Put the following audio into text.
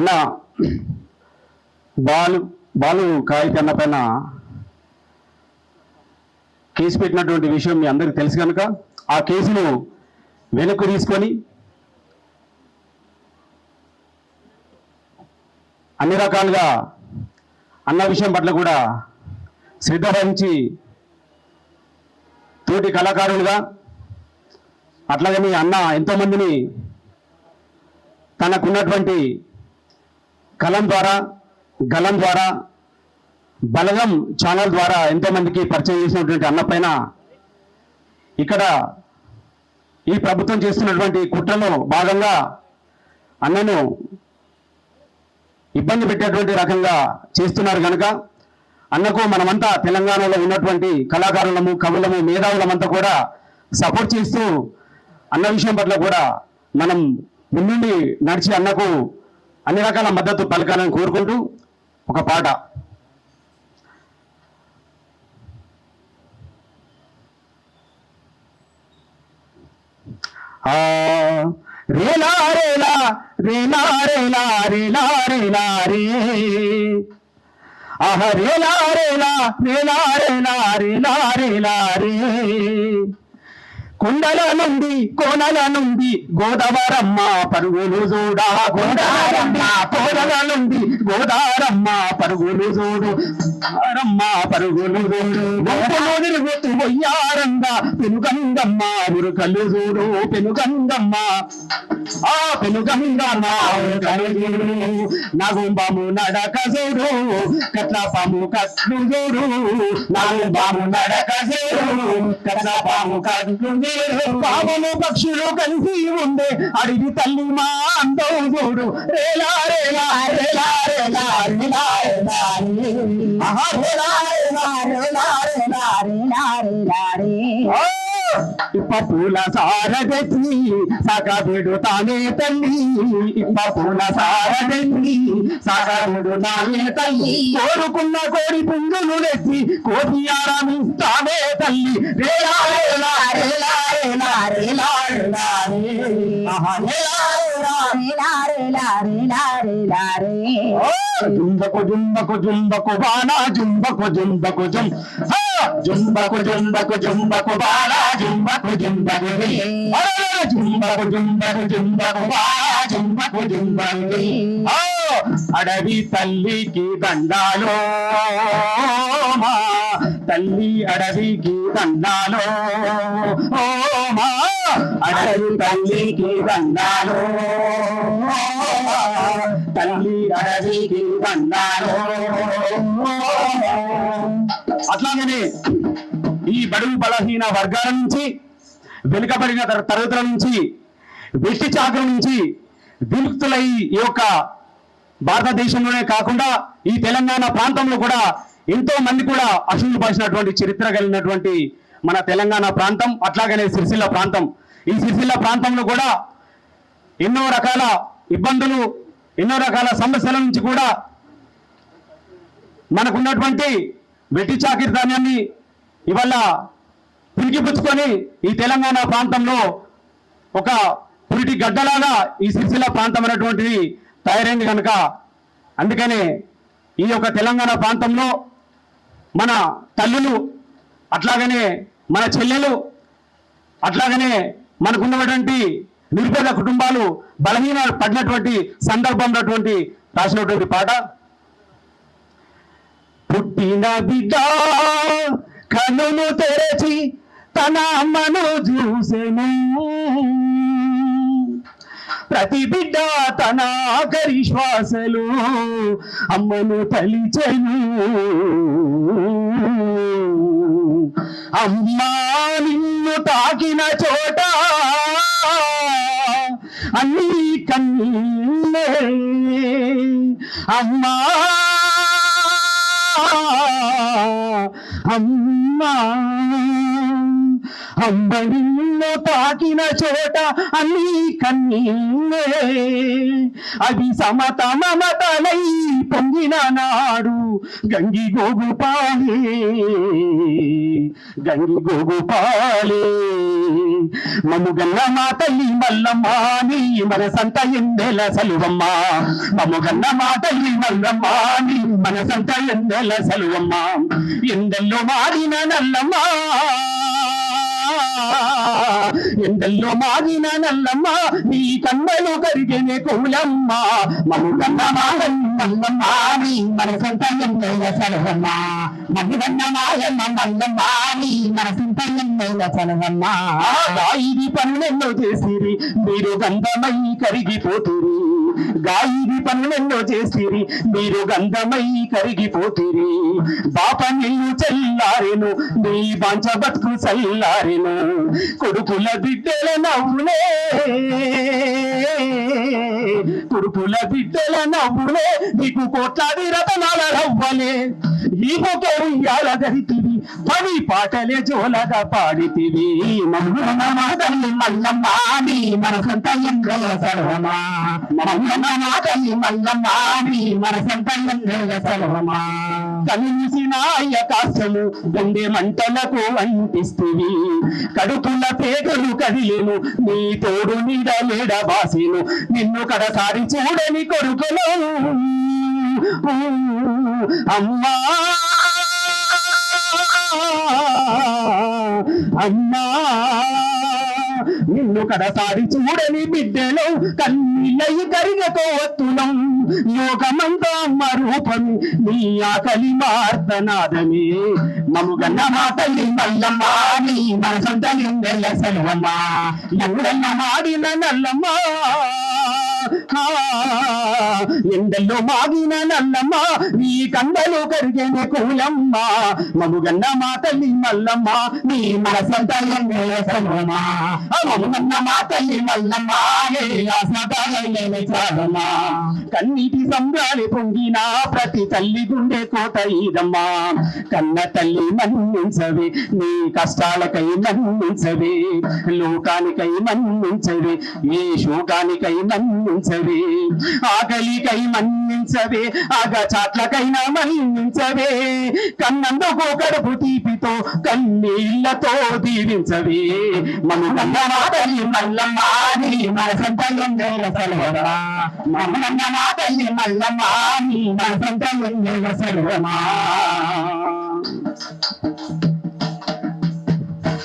అన్న బాలు బాలు కాయికి అన్న పైన కేసు పెట్టినటువంటి విషయం మీ అందరికీ తెలుసు కనుక ఆ కేసును వెనక్కు తీసుకొని అన్ని రకాలుగా అన్న విషయం పట్ల కూడా శ్రద్ధ వహించి తోటి కళాకారులుగా అట్లాగే మీ అన్న ఎంతోమందిని తనకున్నటువంటి కలం ద్వారా గలం ద్వారా బలగం ఛానల్ ద్వారా ఎంతోమందికి పరిచయం చేసినటువంటి అన్నపైన ఇక్కడ ఈ ప్రభుత్వం చేస్తున్నటువంటి కుట్రలో భాగంగా అన్నను ఇబ్బంది పెట్టేటువంటి రకంగా చేస్తున్నారు కనుక అన్నకు మనమంతా తెలంగాణలో ఉన్నటువంటి కళాకారులము కవులము మేధావులమంతా కూడా సపోర్ట్ చేస్తూ అన్న విషయం పట్ల కూడా మనం ముందుండి నడిచి అన్నకు అన్ని రకాల మద్దతు పలకాలని కోరుకుంటూ ఒక పాట. ఆ రేలా రేలా రేలా రేలా రేలా రేలా రే ఆహ రేలా రేలా రేలా రేలా రేలా రేలా రే. కొండల నుండి కోనల నుండి గోదావరమ్మ పరుగులు చూడా. గోదారమ్మ కోనల నుండి గోదారమ్మ పరుగులు చూడు. రమ్మ పరుగులు చూడు. గోడలో తిరుగుతూ వయ్యారంగా పెనుగంగమ్మ మురుకలు చూడు. పెనుగంగమ్మ. ఆ పెనుగంగమ్మ నగుంబము నడక చూడు. కట్లపాము కట్లు చూడు. నగుంబము నడక చూడు. కట్లపాము కట్లు పాములు పక్షులు కలిసి ఉండే అడిగి తల్లి మా అందం చూడు. రేలా రేలా రేలా రేలా రేలా రేలా రేలా. రేలా రేలా రేలా రేలా పూల సారగతి సగబిడు తానే తల్లి ఇప్ప పూల సారగతి సగబిడు తానే తల్లి కోరుకున్న కోడి పుంగులు నెత్తి కోటి ఆరామిస్తానే తల్లి రేలా రేలా రేలా రేలా రేలా రేలా రే. ఆహా, రేలా రేలా జుంబకు జుంబకు జుంబకు బాణా జుంబకు జుంబకు జుం జుంబకు జుంబకు జుంబకు బాణా జుంబకు జుంబకు జుంబకు జుంబకు జుంబకు బాణా జుంబకు జుంబకు అడవి తల్లికి దండాలో తల్లి అడవికి దండాలో ఓ మా అడవి తల్లికి దండాలో తల్లి అడవికి దండాలో అట్లాగనే ఈ బడుగు బలహీన వర్గాల నుంచి వెనుకబడిన తర- తరగతుల నుంచి వెట్టి చాకుల నుంచి విముక్తులై ఈ యొక్క భారతదేశంలోనే కాకుండా ఈ తెలంగాణ ప్రాంతంలో కూడా ఎంతో మంది కూడా అసలు పాసినటువంటి చరిత్ర కలిగినటువంటి మన తెలంగాణ ప్రాంతం అట్లాగనే సిరిసిల్ల ప్రాంతం. ఈ సిరిసిల్ల ప్రాంతంలో కూడా ఎన్నో రకాల ఇబ్బందులు ఎన్నో రకాల సమస్యల నుంచి కూడా మనకున్నటువంటి వెట్టి చాకిరి ధాన్యాన్ని ఇవాళ పురికిపుచ్చుకొని ఈ తెలంగాణ ప్రాంతంలో ఒక పురిటి గడ్డలాగా ఈ సిరిసిల్ల ప్రాంతం అనేటువంటిది తయారైంది కనుక. అందుకనే ఈ యొక్క తెలంగాణ ప్రాంతంలో మన తల్లులు అట్లాగనే మన చెల్లెలు అట్లాగనే మనకున్నటువంటి నిరుపేద కుటుంబాలు బలహీన పడినటువంటి సందర్భంలోటువంటి రాసినటువంటి పాట. పుట్టిన బిడ్డ కన్నును తెరచి తన అమ్మను చూసెను ప్రతి బిడ్డ తన ఆఖరి శ్వాసలు అమ్మను తలిచెను. అమ్మా నిన్ను తాకిన చోట అన్ని కన్నీళ్ళే. అమ్మా అమ్మా. అంబడిలో తాకిన చోట అన్ని కన్నీళ్ళే. అవి సమత మమతలై పొంగిన నాడు గంగి గోగుపాలే గంగి గోగుపాలే మముగన్న మా తల్లి మల్లమ్మ నీ మనసంత ఎందెల సలువమ్మ. మముగన్న మా తల్లి మల్లమ్మ నీ మనసంత ఎందెల సలువమ్మ. ఎందెల్లో మారిన నల్లమ్మ. ఎండల్లో మారిన నల్లమ్మ నీ కమ్మలు కరిగిన కోలమ్మ. మము కన్న మల్లమ్మ నీ మనసంత ఎందెల సలువమ్మ మముగన్న మాయమ్మ మల్లమ్మ నీ మనసంత ఎందెల సలువమ్మ గాయిది పనులెన్నో చేసిరి మీరు గంధమై కరిగిపోతురి. గాయిది పనులెన్నో చేసిరి. మీరు గంధమై కరిగిపోతిరి. బాప నిన్ను చెల్లారెను నీ బాంచ బతుకు చల్లారెను. కొడుకుల బిడ్డల నవ్వులే. కొడుకుల బిడ్డల నవ్వులే. నీకు కోట్లాది రతనాల నవ్వలే ఈ ఉయ్యాల ధరితివి పని పాటలే జోలద పాడితివి. మమ్మల్ని తల్లి మల్లమ్మ నీ మనసంత ఎంగల సర్వమా మమ్మల్ని తల్లి మల్లమ్మ నీ మనసంత ఎంగల సర్వమా కనిసిన ఆకాశము గుండె మంటలకు అంటిస్తువి. కడుపుల పేగలు కదిలేను నీ తోడు నీడ లేడ బాసిను నిన్ను కడసారి చూడని కొడుకులు. అమ్మా! అమ్మా నిన్ను కడసారి చూడని బిడ్డలు కన్నీళ్ళై కరిగతో వత్తులం యోగమంతా మరూపమి నీ ఆకలి మార్దనాదమే మముగన్న మా తల్లి మల్లమ్మ నీ మనసంత నిందెల్ల సెలవమ్మ ఎవడన్న మాడిన నల్లమ్మ. ఎండల్లో మాగిన నల్లమ్మ నీ కండలు కరిగిన కూలమ్మ. మముగన్న మా తల్లి మల్లమ్మ నీ మనసంత మముగన్న మా తల్లి మల్లమ్మ కన్నీటి సంబ్రాలి పొంగిన ప్రతి తల్లి గుండె కోట ఇదమ్మా కన్న తల్లి మన్నించవే నీ కష్టాలకై మన్నించవే. లోకానికై మన్నించవే ఏ శోకానికై మన్నించవే ఆకలికై మన్నించవే ఆగ చాట్లకైనా మన్నించవే కన్నందుకు కడుపు తీపితో కన్నీళ్ళతో దీవించవే. మన కన్న మల్లమ్మాని మన సంతల మనసంత మన సెలవరా మల్లమ్మాని మన సంతల నీ